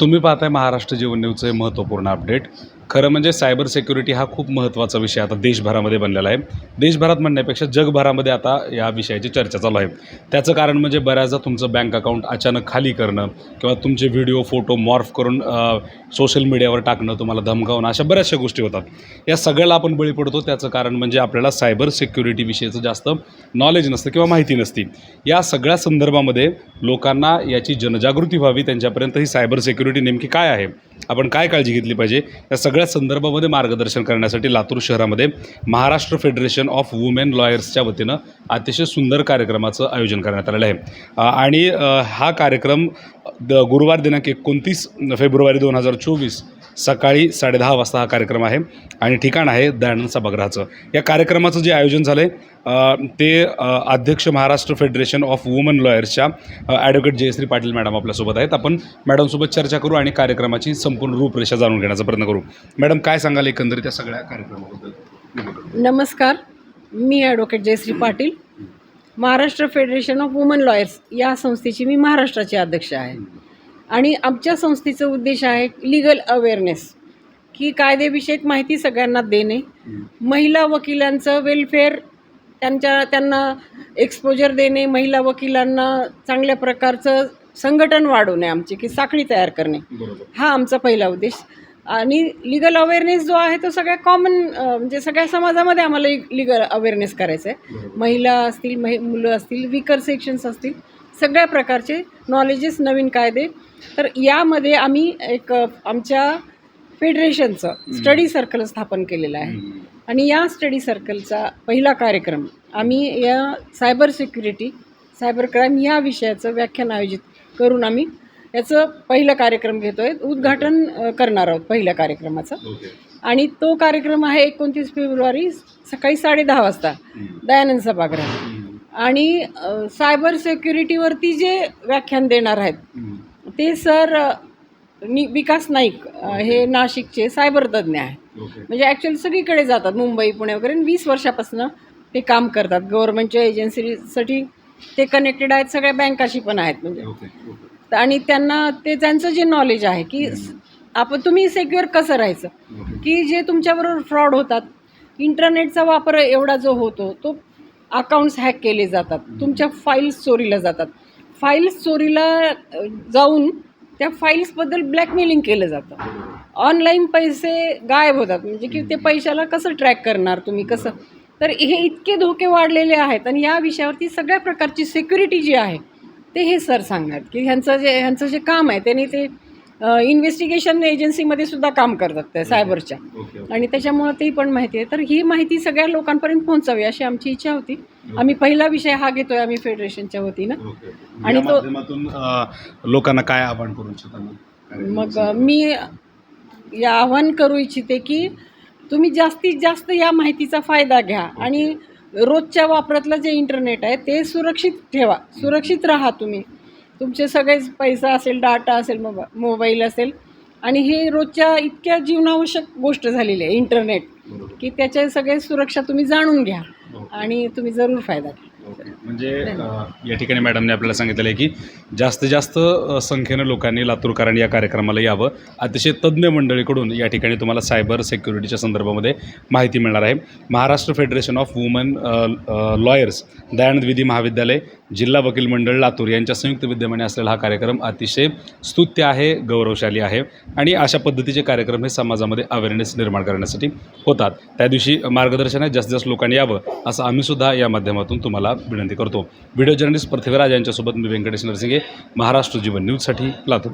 तुम्ही पाहताय महाराष्ट्र जीवन न्यूजचे महत्त्वपूर्ण अपडेट. खरं म्हणजे सायबर सिक्युरिटी हा खूप महत्त्वाचा विषय आता देशभरामध्ये बनलेला आहे. देशभरात म्हणण्यापेक्षा जगभरामध्ये आता या विषयाची चर्चा चालू आहे. त्याचं कारण म्हणजे बऱ्याचदा तुमचं बँक अकाउंट अचानक खाली करणं किंवा तुमचे व्हिडिओ फोटो मॉर्फ करून सोशल मीडियावर टाकणं तुम्हाला धमकावणं अशा बऱ्याचशा गोष्टी होतात. या सगळ्याला आपण बळी पडतो. त्याचं कारण म्हणजे आपल्याला सायबर सेक्युरिटीविषयीचं जास्त नॉलेज नसतं किंवा माहिती नसती. या सगळ्या संदर्भामध्ये लोकांना याची जनजागृती व्हावी. त्यांच्यापर्यंत ही सायबर सिक्युरिटी नेमकी काय आहे? आपण काय काळजी घेतली पाहिजे? या सगळ्या संदर्भामध्ये मार्गदर्शन करण्यासाठी लातूर शहरामध्ये महाराष्ट्र फेडरेशन ऑफ वुमेन लॉयर्सच्या वतीनं अतिशय सुंदर कार्यक्रमाचं आयोजन करण्यात आलेलं आहे. आणि हा कार्यक्रम द गुरुवार दिनांक एकोणतीस फेब्रुवारी दोन हजार चोवीस सकाळी साडेदहा वाजता हा कार्यक्रम आहे. आणि ठिकाण आहे दयानंद सभागृहाचं. या कार्यक्रमाचं जे आयोजन झालं आहे ते अध्यक्ष महाराष्ट्र फेडरेशन ऑफ वुमन लॉयर्सच्या ॲडव्होकेट जयश्री पाटील मॅडम आपल्यासोबत आहेत. आपण मॅडमसोबत चर्चा करू आणि कार्यक्रमाची संपूर्ण रूपरेषा जाणून घेण्याचा प्रयत्न करू. मॅडम काय सांगाल एकंदरीत त्या सगळ्या कार्यक्रमाबद्दल? नमस्कार. मी advocate Jayashree Patil. Maharashtra federation of women lawyers या संस्थेची मी महाराष्ट्राची अध्यक्ष आहे. आणि आमच्या संस्थेचा उद्देश आहे लिगल अवेअरनेस की कायदेविषयक माहिती सगळ्यांना देणे. महिला वकिलांचं वेलफेअर त्यांच्या त्यांना एक्सपोजर देणे महिला वकिलांना चांगल्या प्रकारचं संघटन वाढवणे आमचे की साखळी तयार करणे. हा आमचा पहिला उद्देश. आणि लिगल अवेअरनेस जो आहे तो सगळ्या कॉमन म्हणजे सगळ्या समाजामध्ये आम्हाला लिगल अवेअरनेस करायचं आहे महिला असतील महि मुलं असतील विकर सेक्शन्स असतील सगळ्या प्रकारचे नॉलेजेस नवीन कायदे. तर यामध्ये आम्ही एक आमच्या फेडरेशनचं स्टडी सर्कल स्थापन केलेलं आहे. आणि या स्टडी सर्कलचा पहिला कार्यक्रम आम्ही या सायबर सिक्युरिटी सायबर क्राईम या विषयाचं व्याख्यान आयोजित करून आम्ही याचं पहिलं कार्यक्रम घेतो आहे उद्घाटन करणार आहोत पहिल्या कार्यक्रमाचं. ओके. आणि तो कार्यक्रम आहे एकोणतीस फेब्रुवारी सकाळी साडेदहा वाजता. दयानंद सभागृह. आणि सायबर सिक्युरिटीवरती जे व्याख्यान देणार आहेत ते सर नि विकास नाईक हे नाशिकचे सायबर तज्ज्ञ आहेत. म्हणजे ॲक्च्युली सगळीकडे जातात मुंबई पुणे वगैरे वीस वर्षापासून ते काम करतात. गव्हर्नमेंटच्या एजन्सीसाठी ते कनेक्टेड आहेत सगळ्या बँकाशी पण आहेत. म्हणजे आणि त्यांना ते त्यांचं जे नॉलेज आहे की आपण तुम्ही सेक्युअर कसं राहायचं? की जे तुमच्याबरोबर फ्रॉड होतात इंटरनेटचा वापर एवढा जो होतो तो अकाउंट्स हॅक केले जातात. तुमच्या फाईल्स चोरीला जातात. फाईल्स चोरीला जाऊन त्या फाईल्सबद्दल ब्लॅकमेलिंग केलं जातं. ऑनलाईन पैसे गायब होतात. म्हणजे की ते पैशाला कसं ट्रॅक करणार तुम्ही? कसं? तर हे इतके धोके वाढलेले आहेत आणि या विषयावरती सगळ्या प्रकारची सिक्युरिटी जी आहे ते हे सर सांगतात. की ह्यांचं जे ह्यांचं जे काम आहे त्यांनी ते इन्व्हेस्टिगेशन एजन्सीमध्ये सुद्धा काम करतात त्या सायबरच्या आणि त्याच्यामुळं ती पण माहिती आहे. तर ही माहिती सगळ्या लोकांपर्यंत पोहोचावी अशी आमची इच्छा होती. आम्ही पहिला विषय हा घेतोय आम्ही फेडरेशनच्या वतीनं. ओके आणि तो- लोकांना काय आव्हान करू इच्छिता मग? मी या आव्हान करू इच्छिते की तुम्ही जास्तीत जास्त या माहितीचा फायदा घ्या. आणि रोजच्या वापरातलं जे इंटरनेट आहे ते सुरक्षित ठेवा. सुरक्षित राहा तुम्ही. तुमचे सगळेच पैसा असेल डाटा असेल मोबा मोबाईल असेल. आणि हे रोजच्या इतक्या जीवनावश्यक गोष्ट झालेली आहे इंटरनेट की त्याचे सगळे सुरक्षा तुम्ही जाणून घ्या आणि तुम्ही जरूर फायदा घ्या. म्हणजे या ठिकाणी मॅडमने आपल्याला सांगितलेलं आहे की जास्तीत जास्त संख्येनं लोकांनी लातूरकरांनी या कार्यक्रमाला यावं. अतिशय तज्ज्ञ मंडळीकडून या ठिकाणी तुम्हाला सायबर सिक्युरिटीच्या संदर्भामध्ये माहिती मिळणार आहे. Maharashtra federation of women lawyers Dayanand विधी महाविद्यालय जिल्हा वकील मंडळ लातूर यांच्या संयुक्त विद्यमाने असलेला हा कार्यक्रम अतिशय स्तुत्य आहे गौरवशाली आहे आणि अशा पद्धतीचे कार्यक्रम हे समाजामध्ये अवेअरनेस निर्माण करण्यासाठी होतात. त्या दिवशी मार्गदर्शन आहे जास्तीत जास्त लोकांनी यावं असं आम्ही सुद्धा या माध्यमातून तुम्हाला विनंती करतो. व्हिडिओ जर्नलिस्ट पृथ्वीराज यांच्यासोबत मी व्यंकटेश नरसिंगे. महाराष्ट्र जीवन न्यूजसाठी लातूर.